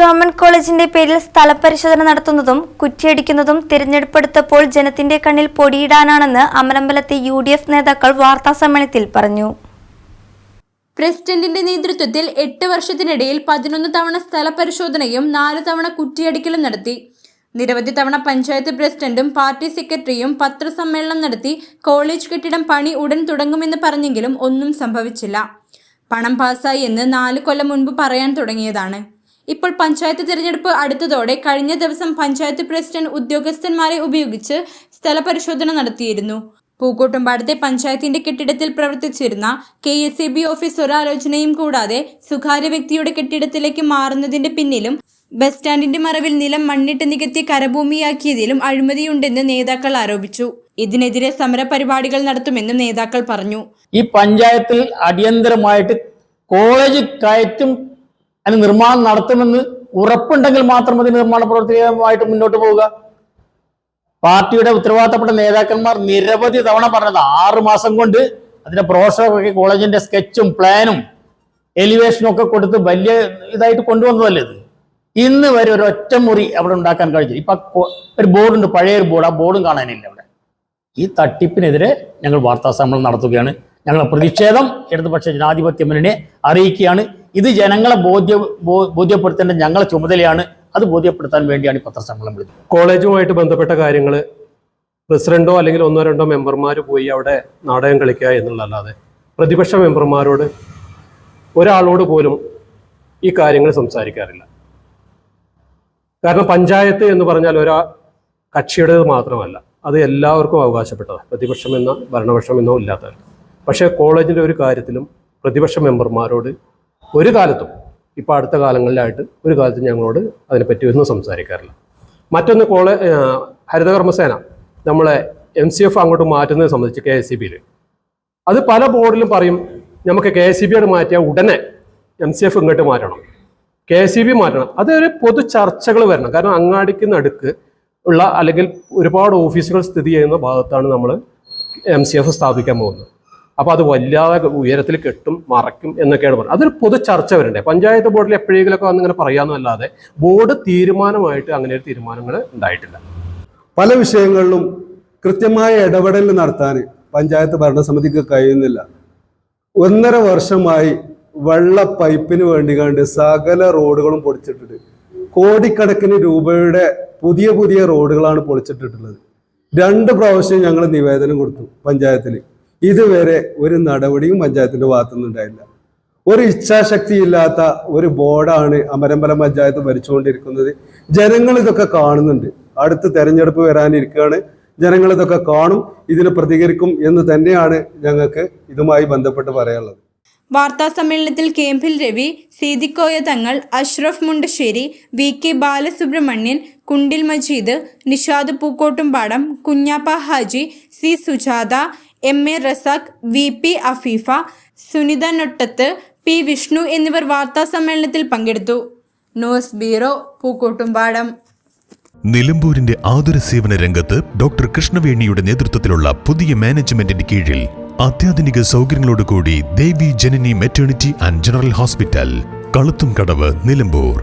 Government കോളേജിന്റെ പേരിൽ സ്ഥലപരിശോധന നടത്തുന്നതും കുറ്റിയടിക്കുന്നതും തിരഞ്ഞെടുപ്പെടുത്തപ്പോൾ ജനത്തിന്റെ കണ്ണിൽ പൊടിയിടാനാണെന്ന് അമലമ്പലത്തെ യു ഡി എഫ് നേതാക്കൾ വാർത്താസമ്മേളനത്തിൽ പറഞ്ഞു. പ്രസിഡന്റിന്റെ നേതൃത്വത്തിൽ എട്ട് വർഷത്തിനിടയിൽ പതിനൊന്ന് തവണ സ്ഥലപരിശോധനയും നാല് തവണ കുറ്റിയടിക്കലും നടത്തി. നിരവധി തവണ പഞ്ചായത്ത് പ്രസിഡന്റും പാർട്ടി സെക്രട്ടറിയും പത്രസമ്മേളനം നടത്തി കോളേജ് കെട്ടിടം പണി ഉടൻ തുടങ്ങുമെന്ന് പറഞ്ഞെങ്കിലും ഒന്നും സംഭവിച്ചില്ല. പണം പാസ്സായി എന്ന് നാല് കൊല്ലം മുൻപ് പറയാൻ തുടങ്ങിയതാണ്. ഇപ്പോൾ പഞ്ചായത്ത് തിരഞ്ഞെടുപ്പ് അടുത്തതോടെ കഴിഞ്ഞ ദിവസം പഞ്ചായത്ത് പ്രസിഡന്റ് ഉദ്യോഗസ്ഥന്മാരെ ഉപയോഗിച്ച് സ്ഥലപരിശോധന നടത്തിയിരുന്നു. പൂക്കോട്ടുംപാടത്തെ പഞ്ചായത്തിന്റെ കെട്ടിടത്തിൽ പ്രവർത്തിച്ചിരുന്ന കെ എസ് ബി ഓഫീസ് ഒരാലോചനയും കൂടാതെ സ്വകാര്യ വ്യക്തിയുടെ കെട്ടിടത്തിലേക്ക് മാറുന്നതിന്റെ പിന്നിലും ബസ് സ്റ്റാൻഡിന്റെ മറവിൽ നിലം മണ്ണിട്ട് നികത്തി കരഭൂമിയാക്കിയതിലും അഴിമതിയുണ്ടെന്ന് നേതാക്കൾ ആരോപിച്ചു. ഇതിനെതിരെ സമരപരിപാടികൾ നടത്തുമെന്നും നേതാക്കൾ പറഞ്ഞു. ഈ പഞ്ചായത്തിൽ അടിയന്തരമായിട്ട് കോളേജ് കയറ്റും അതിന് നിർമ്മാണം നടത്തുമെന്ന് ഉറപ്പുണ്ടെങ്കിൽ മാത്രം അതിന് നിർമ്മാണ പ്രവർത്തനമായിട്ട് മുന്നോട്ട് പോവുക. പാർട്ടിയുടെ ഉത്തരവാദിത്തപ്പെട്ട നേതാക്കന്മാർ നിരവധി തവണ പറഞ്ഞത് ആറ് മാസം കൊണ്ട് അതിന്റെ പ്രോഷറൊക്കെ കോളേജിന്റെ സ്കെച്ചും പ്ലാനും എലിവേഷനും ഒക്കെ കൊടുത്ത് വലിയ ഇതായിട്ട് കൊണ്ടുവന്നതല്ലേ ഇത്? ഇന്ന് വരെ ഒരു ഒറ്റ മുറി അവിടെ ഉണ്ടാക്കാൻ കഴിഞ്ഞു ഇപ്പൊ ഒരു ബോർഡുണ്ട് പഴയ ഒരു ബോർഡ്. ആ ബോർഡും കാണാനില്ല അവിടെ. ഈ തട്ടിപ്പിനെതിരെ ഞങ്ങൾ വാർത്താ സമ്മേളനം നടത്തുകയാണ്. ഞങ്ങളുടെ പ്രതിഷേധം ഇടതുപക്ഷ ജനാധിപത്യ മുന്നണിയെ അറിയിക്കുകയാണ്. ഇത് ജനങ്ങളെ ബോധ്യ ബോധ്യപ്പെടുത്തേണ്ട ഞങ്ങളെ ചുമതലയാണ്. അത് ബോധ്യപ്പെടുത്താൻ വേണ്ടിയാണ് ഈ പത്രസമ്മേളനം വിളിച്ചത്. കോളേജുമായിട്ട് ബന്ധപ്പെട്ട കാര്യങ്ങൾ പ്രസിഡന്റോ അല്ലെങ്കിൽ ഒന്നോ രണ്ടോ മെമ്പർമാർ പോയി അവിടെ നാടകം കളിക്കുക എന്നുള്ളതല്ലാതെ പ്രതിപക്ഷ മെമ്പർമാരോട് ഒരാളോട് പോലും ഈ കാര്യങ്ങൾ സംസാരിക്കാറില്ല. കാരണം പഞ്ചായത്ത് എന്ന് പറഞ്ഞാൽ ഒരാ കക്ഷിയുടേത് മാത്രമല്ല. അത് എല്ലാവർക്കും അവകാശപ്പെട്ടതാണ്. പ്രതിപക്ഷം പ്രതിപക്ഷമെന്നോ ഭരണപക്ഷമെന്നോ ഇല്ലാത്തവർ പക്ഷേ കോളേജിന്റെ ഒരു കാര്യത്തിലും പ്രതിപക്ഷ മെമ്പർമാരോട് ഒരു കാലത്തും ഇപ്പോൾ അടുത്ത കാലങ്ങളിലായിട്ട് ഒരു കാലത്തും ഞങ്ങളോട് അതിനെപ്പറ്റി ഒന്നും സംസാരിക്കാറില്ല. മറ്റൊന്ന് കോളേ ഹരിതകർമ്മസേന നമ്മളെ എം സി എഫ് അങ്ങോട്ട് മാറ്റുന്നത് സംബന്ധിച്ച് കെ എസ് സി ബിയിൽ അത് പല ബോർഡിലും പറയും നമുക്ക് കെ എസ് സി ബിയോട് മാറ്റിയാൽ ഉടനെ എം സി എഫ് ഇങ്ങോട്ട് മാറ്റണം. കെ എസ് സി ബി മാറ്റണം. അതൊരു പൊതു ചർച്ചകൾ വരണം. കാരണം അങ്ങാടിക്ക് നടുക്ക് ഉള്ള അല്ലെങ്കിൽ ഒരുപാട് ഓഫീസുകൾ സ്ഥിതി ചെയ്യുന്ന ഭാഗത്താണ് നമ്മൾ എം സി എഫ് സ്ഥാപിക്കാൻ പോകുന്നത്. അപ്പോൾ അത് വല്ലാതെ ഉയരത്തിൽ കെട്ടും മറക്കും എന്നൊക്കെയാണ് പറഞ്ഞത്. അതൊരു പൊതു ചർച്ച വരണ്ടേ? പഞ്ചായത്ത് ബോർഡിൽ എപ്പോഴെങ്കിലുമൊക്കെ വന്നിങ്ങനെ പറയാമെന്നല്ലാതെ ബോർഡ് തീരുമാനമായിട്ട് അങ്ങനെ ഒരു തീരുമാനങ്ങൾ ഉണ്ടായിട്ടില്ല. പല വിഷയങ്ങളിലും കൃത്യമായ ഇടപെടൽ നടത്താൻ പഞ്ചായത്ത് ഭരണസമിതിക്ക് കഴിയുന്നില്ല. ഒന്നര വർഷമായി വെള്ള പൈപ്പിന് വേണ്ടി കണ്ട് സകല റോഡുകളും പൊളിച്ചിട്ടിട്ട് കോടിക്കണക്കിന് രൂപയുടെ പുതിയ പുതിയ റോഡുകളാണ് പൊളിച്ചിട്ടിട്ടുള്ളത്. രണ്ട് പ്രാവശ്യം ഞങ്ങൾ നിവേദനം കൊടുത്തു പഞ്ചായത്തിൽ ഇതുവരെ ഒരു നടപടിയും പഞ്ചായത്തിന്റെ ഭാഗത്തുനിന്ന് ഉണ്ടായില്ല ഒരു ഇച്ഛാശക്തി ഇല്ലാത്ത ഒരു ബോർഡാണ് അമരമ്പലം പഞ്ചായത്ത് ഭരിച്ചുകൊണ്ടിരിക്കുന്നത്. ജനങ്ങൾ ഇതൊക്കെ കാണുന്നുണ്ട്. അടുത്ത് തെരഞ്ഞെടുപ്പ് വരാനിരിക്കുകയാണ്. ജനങ്ങൾ ഇതൊക്കെ കാണും ഇതിന് പ്രതികരിക്കും എന്ന് തന്നെയാണ് ഞങ്ങൾക്ക് ഇതുമായി ബന്ധപ്പെട്ട് പറയാനുള്ളത്. വാർത്താ സമ്മേളനത്തിൽ കേംപിൽ Ravi Seethikoya Thangal Ashraf Mundassery V K Balasubramanian Kundil Majeed Nishad Pookkottumpadam Kunjappa Haji C Sujatha M A Razak V P Afeefa Sunitha Nottath P Vishnu എന്നിവർ വാർത്താ സമ്മേളനത്തിൽ പങ്കെടുത്തു. News bureau Pookkottumpadam. നിലമ്പൂരിന്റെ ആതുര സേവന രംഗത്ത് ഡോക്ടർ കൃഷ്ണവേണിയുടെ നേതൃത്വത്തിലുള്ള പുതിയ മാനേജ്മെന്റിന്റെ കീഴിൽ അത്യാധുനിക സൗകര്യങ്ങളോടുകൂടി Devi Janani maternity and general hospital Kaluthum Kadavu Nilambur.